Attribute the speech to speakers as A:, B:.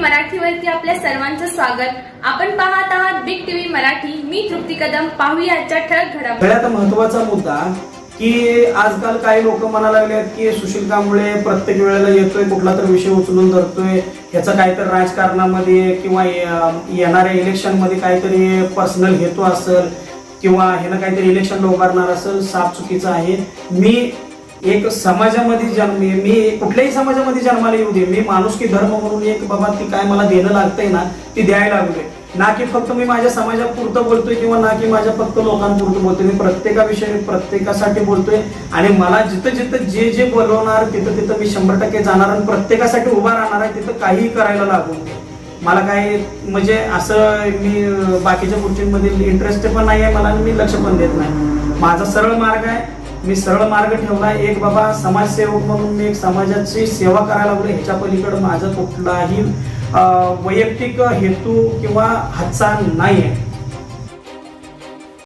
A: मराठीवरती आपल्या सर्वांचं स्वागत. आपण पाहत आहात बिग टीव्ही मराठी. मी तृप्ती कदम. पाहूया आजच्या ठळक घडामोडी.
B: सगळ्यात महत्त्वाचा मुद्दा की आजकाल काही लोक म्हणायला लागले आहेत की सुशील कांबळे प्रत्येक वेळेला येतोय कुठला तर विषय उचलून धरतोय. ह्याचा काहीतरी राजकारणामध्ये किंवा येणाऱ्या इलेक्शनमध्ये काहीतरी पर्सनल हेतू असेल किंवा ह्यानं काहीतरी इलेक्शनला उभारणार असेल साफ चुकीचं आहे. मी एक समाजामध्ये जन्म मी कुठल्याही समाजामध्ये जन्माला येऊ दे मी माणूस की धर्म म्हणून एक बाबा ती काय मला देणं लागतंय ना ती द्यायला लागलोय ना की फक्त मी माझ्या समाजापुरतं बोलतोय किंवा ना की माझ्या फक्त लोकांपुरतं बोलतोय. मी प्रत्येकाविषयी प्रत्येकासाठी बोलतोय आणि मला जिथं जिथं जे जे बोलवणार तिथं तिथं मी शंभर टक्के जाणार आणि प्रत्येकासाठी उभा राहणार आहे तिथं काहीही करायला लागून मला काय म्हणजे असं मी बाकीच्या गोष्टींमध्ये इंटरेस्ट पण नाही आहे मला मी लक्ष पण देत नाही. माझा सरळ मार्ग आहे मी सरळ मार्ग ठेवला. एक बाबा समाजसेवक म्हणून मी एक समाजाची सेवा करायला लागलो. ह्याच्या पलीकडे माझं कुठलाही वैयक्तिक हेतू किंवा हातचा नाही आहे